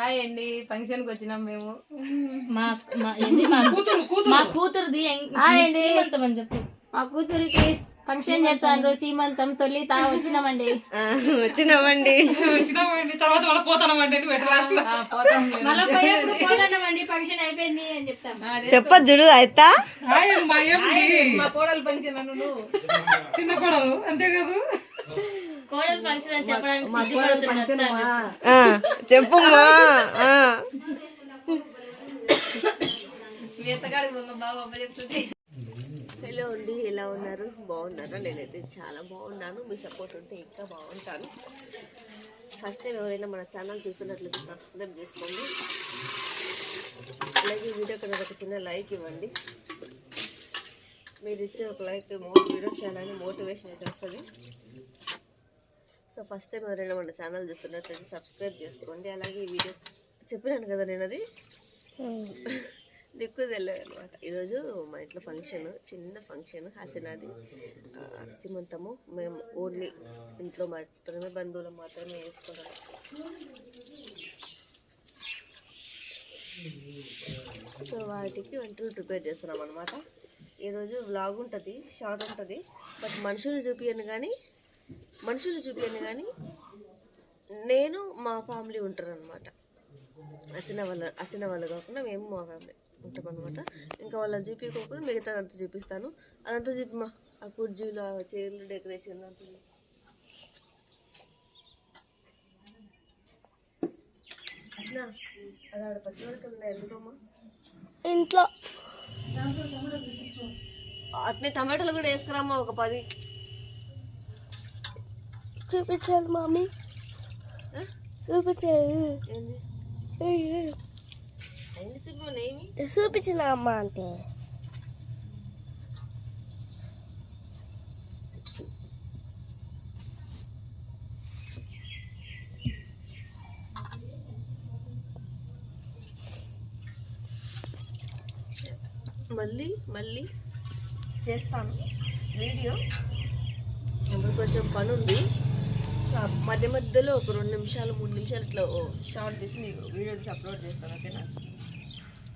Hi అండి. ఫంక్షన్కి వచ్చినాం మేము. మా మా ఏంది మా మా కూతురుది ఎం- సీమంతం అని చెప్పు. మా కూతురికి ఫంక్షన్ చేస్తాను సీమంతం. తొలి తా వచ్చినామండి. వచ్చినామండి. వచ్చినామండి. తర్వాత మళ్ళీ పోతానమండి అని పెట్టాలి ఆ, పోతాం మేము. మళ్ళీ పోయేప్పుడు ఫంక్షన్ అయిపోయింది అని చెప్తాం. చెప్పదు చూడు అయితా. హాయ్ మా కోడలు నువ్వు చిన్న కొడలు అంతే కాదు. చెప్పుమ్మా చెప్తుంది. హలో అండి ఎలా ఉన్నారు? బాగున్నారా? నేనైతే చాలా బాగున్నాను. మీ సపోర్ట్ ఉంటే ఇంకా బాగుంటాను. ఫస్ట్ టైం ఎవరైనా మన ఛానల్ చూస్తున్నట్లయితే సబ్స్క్రైబ్ చేసుకోండి. అలాగే ఈ వీడియో కన్నా ఒక చిన్న లైక్ ఇవ్వండి. మీరు ఇచ్చే ఒక లైక్ మో వీడియో చేయాలని మోటివేషన్ అయితే వస్తుంది. సో ఫస్ట్ టైం ఎవరైనా మన ఛానల్ చూస్తున్నట్లయితే సబ్స్క్రైబ్ చేసుకోండి. అలాగే ఈ వీడియో చెప్పినాను కదా నేను అది దిక్కు తెలియదు అనమాట. ఈరోజు మా ఇంట్లో ఫంక్షన్ చిన్న ఫంక్షన్ హసనాది సీమంతము మేము ఓన్లీ ఇంట్లో మాత్రమే బంధువులు మాత్రమే వేసుకుంటాం సో వాటికి వంటలు ప్రిపేర్ చేస్తున్నాం అనమాట ఈరోజు వ్లాగ్ ఉంటుంది షార్ట్ ఉంటుంది. బట్ మనుషులు చూపించను కానీ మనుషులు చూపించను కానీ నేను మా ఫ్యామిలీ ఉంటారు అనమాట అసిన వాళ్ళ అసిన వాళ్ళు కాకుండా మేము మా ఫ్యామిలీ ఉంటాం అనమాట ఇంకా వాళ్ళని చూపించుకోకుండా మిగతా అంతా చూపిస్తాను. అదంతా చూపి మా ఆ కుర్జీలు ఆ చైర్లు డెకరేషన్ అంతా ఇంట్లో. అట్నే టమాటాలు కూడా వేసుకురామ్మా ఒక పది. చూపించాలి మమ్మీ? చూపించాలి. చూపించిన అమ్మ అంటే. మళ్ళీ మళ్ళీ చేస్తాను. వీడియో. ఇప్పుడు కొంచెం పని ఉంది మధ్య మధ్యలో ఒక రెండు నిమిషాలు మూడు నిమిషాలు ఇట్లా షార్ట్ తీసి మీకు వీడియో తీసి అప్లోడ్ చేస్తాను ఓకేనా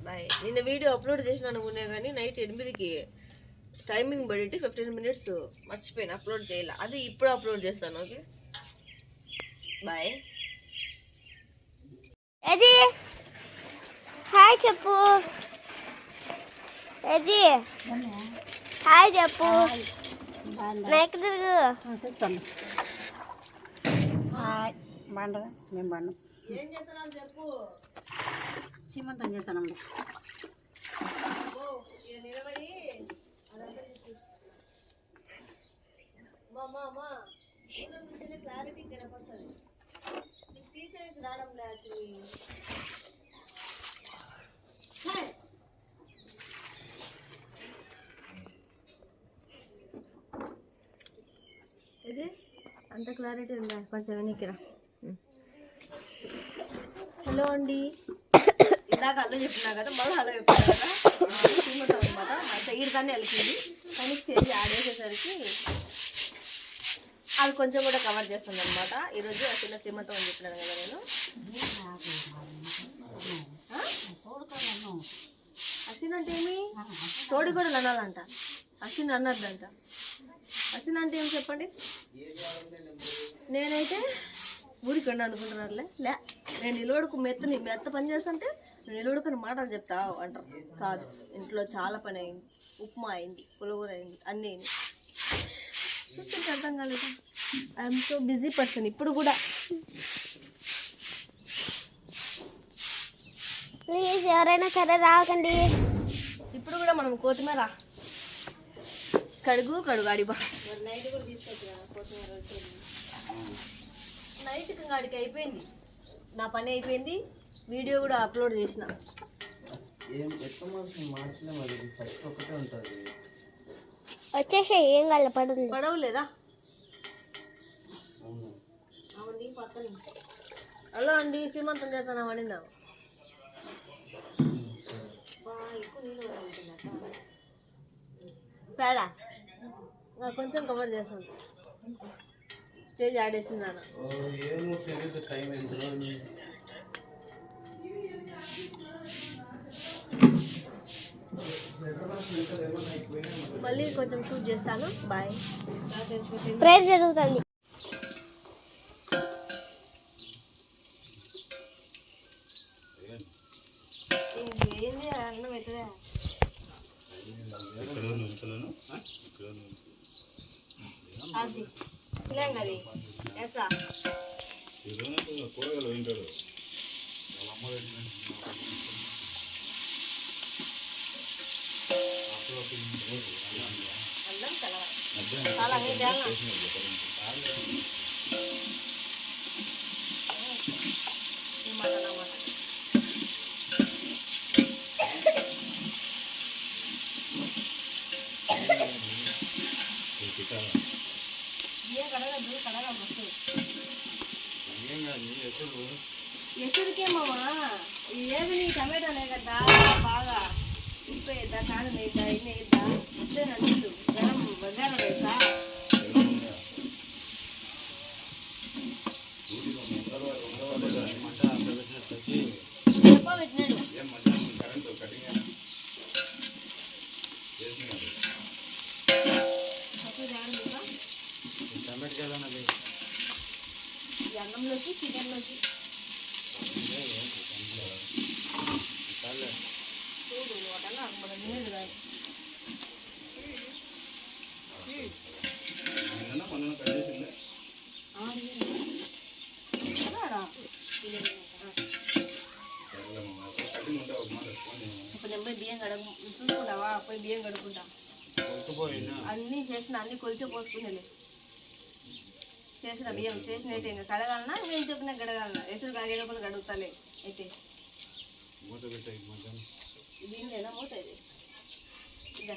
బాయ్ నిన్న వీడియో అప్లోడ్ చేసిన అనుకునే కానీ నైట్ ఎనిమిదికి టైమింగ్ పడి ఫిఫ్టీన్ మినిట్స్ మర్చిపోయాను అప్లోడ్ చేయాలి. అది ఇప్పుడు అప్లోడ్ చేస్తాను ఓకే బాయ్ ఎది హాయ్ చెప్పు. ఎది హాయ్ చెప్పు. నాకు తిరుగు బండగా మేము బండం సీమంతం చేస్తాను ఇది అంత క్లారిటీ ఉందా కొంచెం వెనక్కిరా హలో అండి. ఇందాక హలో చెప్పినా కదా మళ్ళీ హలో చెప్పినా కదా? సీమంతం అనమాట మా సైడ్ కానీ వెళ్తుంది కానీ చేసి ఆడేసేసరికి అది కొంచెం కూడా కవర్ చేస్తుంది అనమాట ఈరోజు ఆ చిన్న సీమంతం అని చెప్పినాను కదా నేను. అసిన్ అంటే ఏమి? తోడి కూడా అనాలంట. అసిన్ అన్నద్దంట అసిన్ అంటే ఏం చెప్పండి? నేనైతే ఊరికి అనుకుంటున్నారులే లే. నేను నిలబడుకు మెత్తని మెత్త పని చేస్తుంటే నేను నిలబడుకుని మాటలు చెప్తావు అంటారు. కాదు ఇంట్లో చాలా పని అయింది. ఉప్మా అయింది పులగూర అయింది అన్నీ అయింది. చూస్తుంటే అర్థం కాలేదు? ఐఎమ్ సో బిజీ పర్సన్ ఇప్పుడు కూడా. ప్లీజ్ ఎవరైనా సరే రాకండి ఇప్పుడు కూడా మనం కొత్తిమీర కడుగు కడుగు అడిబా నైట్ కాడికి అయిపోయింది. నా పని అయిపోయింది. వీడియో కూడా అప్లోడ్ చేసిన. వచ్చేసి ఏం పడవలేదా? హలో అండి శ్రీమంతం చేస్తాను పడిందా పేడా కొంచెం కవర్ చేస్తాను. స్టేజ్ ఆడేసినాను మళ్ళీ కొంచెం షూట్ చేస్తాను. బాయ్. ప్రైజ్ జరుగుతుంది ఏంది అన్నం అవుతుందా అది ఇలాం అది ఎట్లా? అన్నం కలవ చాలా మీరు తేలా ఈ మాట నా మాట బియ్యం కడగదు కడగ మస్తు ఎసుడికేమమ్మా టమాటాలే కదా బాగా ఉప్పు వేద్దా కారం వేద్దా ఎన్ని వేద్దా? అట్లే గరం బగారం వేస్తా చెప్ప పెట్టినాడు అప్పుడు జాగ్రత్త ఈ అన్నంలోకి చికెన్లోకి చూడు ఒకటన్నా మన నీళ్ళు కాదు ఇప్పుడు నేను పోయి బియ్యం కడుగు చూసుకుంటావా పోయి బియ్యం కడుక్కుంటా. అన్నీ చేసిన అన్ని కొలిచే పోసుకునేలే. చేసిన బియ్యం చేసిన అయితే ఇంకా కడగాలనా? నేను చెప్పిన గడగాలనా ఎసురు కాగేటప్పుడు గడుగుతాలే అయితే. దీనిలో మూత ఇది? ఇదా.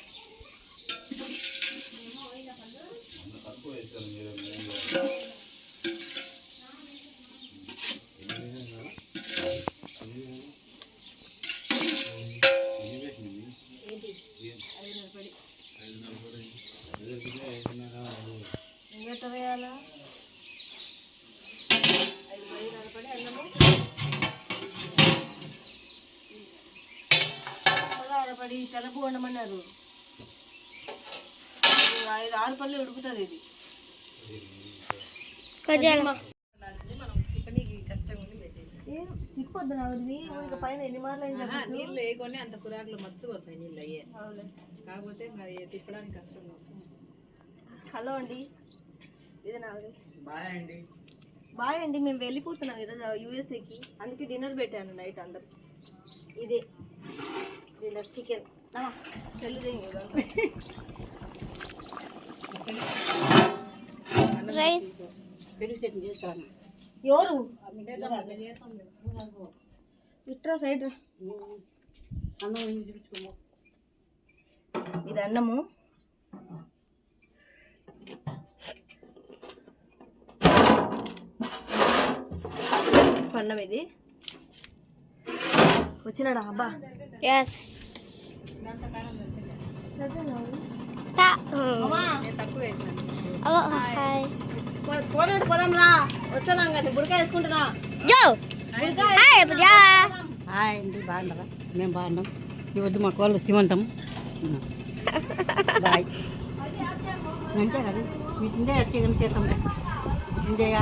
పదహారు పడి తెలపు వండమన్నారు ఐదు ఆరు పళ్ళు ఉడుకుతుంది ఇది. తిప్పొద్దు ఇంకా పైన ఎన్ని మాటలు నీళ్ళు వేయకొని అంత కురాకులు మచ్చుకు వస్తాయి నీళ్ళు అయ్యే. కాకపోతే మరి తిప్పడానికి కష్టంగా. హలో అండి. ఇది నాది బాయ్ అండి. బాయ్ అండి మేము వెళ్ళిపోతున్నాం ఈరోజు యూఎస్ఏకి. అందుకే డిన్నర్ పెట్టాను నైట్ అందరికి. ఇదే. డిన్నర్ చికెన్ రైస్ ఎవరు ఇట్రా సైడ్ అన్నం ఇది అన్నము పన్నం ఇది వచ్చినాడా అబ్బా. ఎస్ తా. నేను తక్కువ వేసినాను ఓ హాయ్. పోనట్టు పోదాం రా. వచ్చానా కానీ బుడకాయ వేసుకుంటున్నా. జో హాయ్ పూజా హాయ్ అండి బాగున్నారా? మేము బాగున్నాం. ఈ వద్దు మాకు వాళ్ళు శ్రీమంతం. బాయ్. అంతే కదా. మీ తిండే చికెన్ చేస్తాం తిండేయా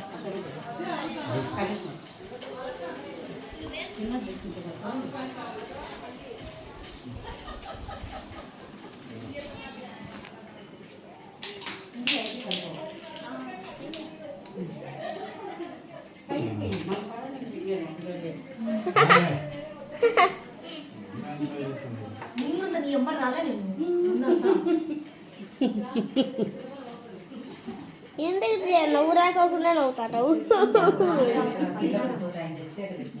ప్రియ? నవ్వు రాకోకుండా నవ్వుతావు జా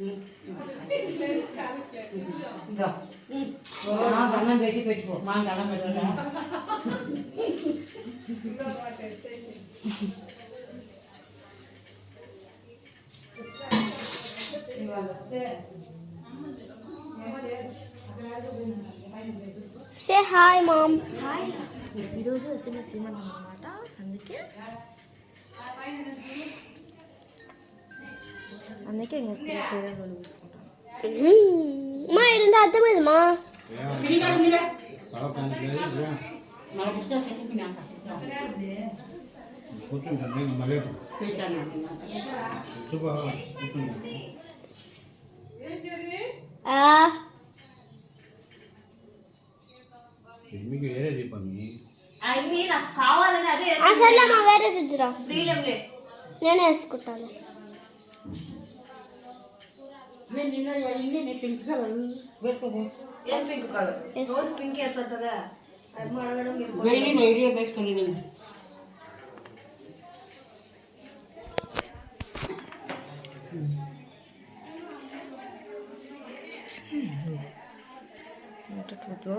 లుక్స్ యార్ పెట్టి పెట్టుకో. మా గణం పెట్టా సే హాయ్ మామ్. హాయ్. ఈరోజు ఎస్ఎంఎస్ సీమంతం అనమాట అందుకే. అందుకే ఇంకా ఫేవరెట్ వాళ్ళు చూసుకుంటాను మా ఏంటంటే అర్థమైంది మా. ఆ, మీకు వేరే దీపమి అవి నాకు కావాలని అదే అసలు మా వేరే తెచ్చురా ఫ్రీడమ్ లే నేనే వేసుకుంటాను ఏం పింక్ కలర్ రోజు పింక్ వేస్తుంటుందా అది అడగడం మీరు వెళ్ళి ఐడియా వేసుకొని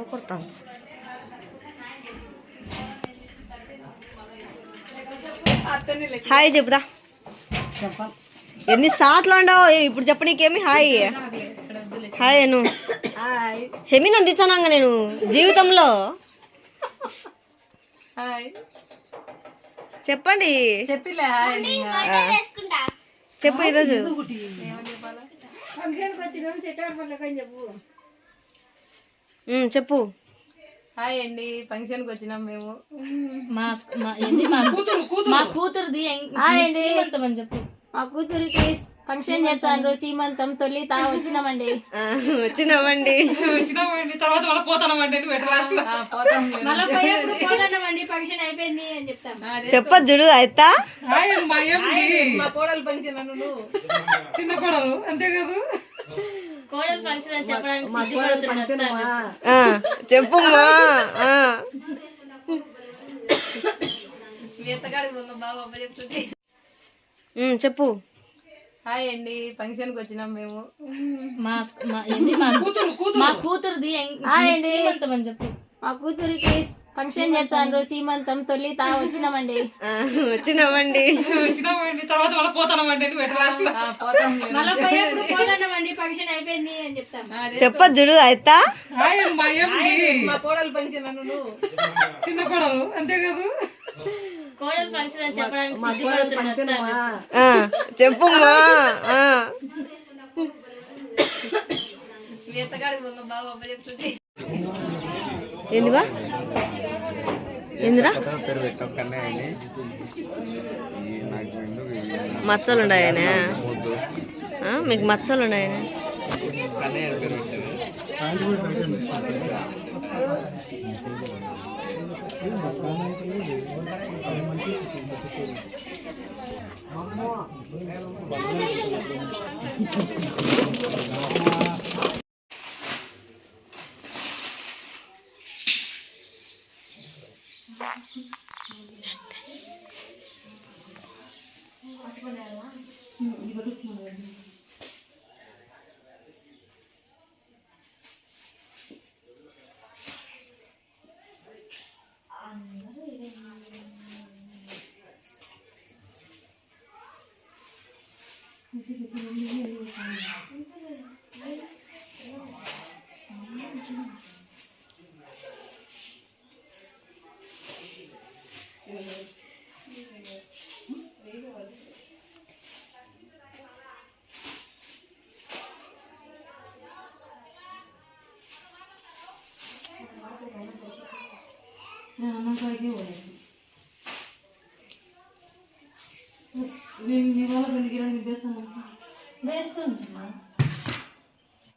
కొడతాను హాయ్ చెప్పుదా ఎన్ని సార్లు ఉండవు ఇప్పుడు చెప్పు నీకేమి? హాయ్. హాయ్ నేను షమి నన్ను తెచ్చానంగా నేను జీవితంలో. హాయ్. చెప్పండి. చెప్పిలే హాయ్ అని. వేసుకుంటా చెప్పు ఈరోజు. చెప్పు. హాయ్ అండి ఫంక్షన్కి వచ్చినాం మేము. మా మా ఏంది మా మా కూతురుది అని చెప్పు. మా కూతురికి ఫంక్షన్ చేస్తాను సీమంతం తొలి తా వచ్చినామండి. వచ్చినామండి. వచ్చినామండి తర్వాత మళ్ళీ పోతామండి పోతామండి ఫంక్షన్ అయిపోయింది అని చెప్తాం. చెప్పదు చూడు అయితా? మా కోడలు ఫంక్షన్ అను చిన్న కోడలు అంతే కాదు. కోడలు ఫంక్షన్ అని చెప్పడానికి ఆ. మీ ఎత్తగాడికి పోగా బాగా అమ్మ చెప్తుంది. చెప్పు. హాయ్ అండి ఫంక్షన్కి వచ్చినాం మేము. మా మా ఏంది మా మా కూతురుది ఎం- సీమంతం అని చెప్పు. మా కూతురికి ఫంక్షన్ చేస్తాను సీమంతం. తొలి తా వచ్చినామండి. వచ్చినామండి. వచ్చినామండి తర్వాత మళ్ళీ పోతామండి పోతామండి ఫంక్షన్ అయిపోయింది అని చెప్తాం. చెప్పదు చూడు అయితా. మా కోడలు ఫంక్షన్ చిన్న కోడలు అంతే కాదు? చెప్పుమ్మా ఆ. మీ ఎత్తగాడికి పోగా బాగా అమ్మ చెప్తుంది. ఏందివా? ఏందిరా? పేరు పెట్టాం కన్నయ్య అండి. ఈ నాకు ఎందుకు ఈ మచ్చలు ఉన్నాయనే వద్దు ఆ, మీకు మచ్చలు ఉన్నాయనే Ini baru kemarin.